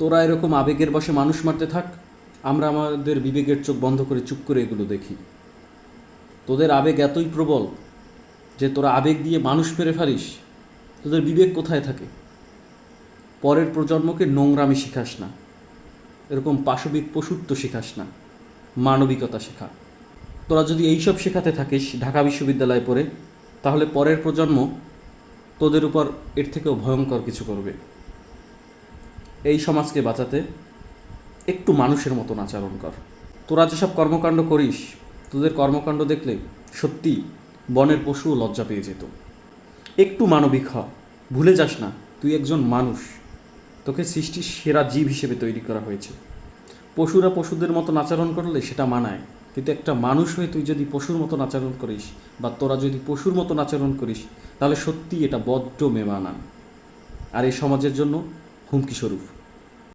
তোরা এরকম আবেগের বসে মানুষ মারতে থাক, আমরা আমাদের বিবেকের চোখ বন্ধ করে চুপ করে এগুলো দেখি। তোদের আবেগ এতই প্রবল যে তোরা আবেগ দিয়ে মানুষ মেরে ফেলিস, তোদের বিবেক কোথায় থাকে? পরের প্রজন্মকে নোংরামি শেখাস না, এরকম পাশবিক পশুত্ব শেখাস না, মানবিকতা শেখা। তোরা যদি এইসব শেখাতে থাকিস ঢাকা বিশ্ববিদ্যালয়ে পড়ে, তাহলে পরের প্রজন্ম তোদের উপর এর থেকেও ভয়ঙ্কর কিছু করবে। এই সমাজকে বাঁচাতে একটু মানুষের মতন আচরণ কর। তোরা যেসব কর্মকাণ্ড করিস, তোদের কর্মকাণ্ড দেখলে সত্যি বনের পশুও লজ্জা পেয়ে যেত। একটু মানবিক হ, ভুলে যাস না, তুই একজন মানুষ। তোকে সৃষ্টির সেরা জীব হিসেবে তৈরি করা হয়েছে। পশুরা পশুদের মতন আচরণ করলে সেটা মানায়। কিন্তু একটা মানুষ হয়ে তুই যদি পশুর মতন আচরণ করিস বা তোরা যদি পশুর মতন আচরণ করিস, তাহলে সত্যি এটা বড্ড মেমানান আর এই সমাজের জন্য হুমকি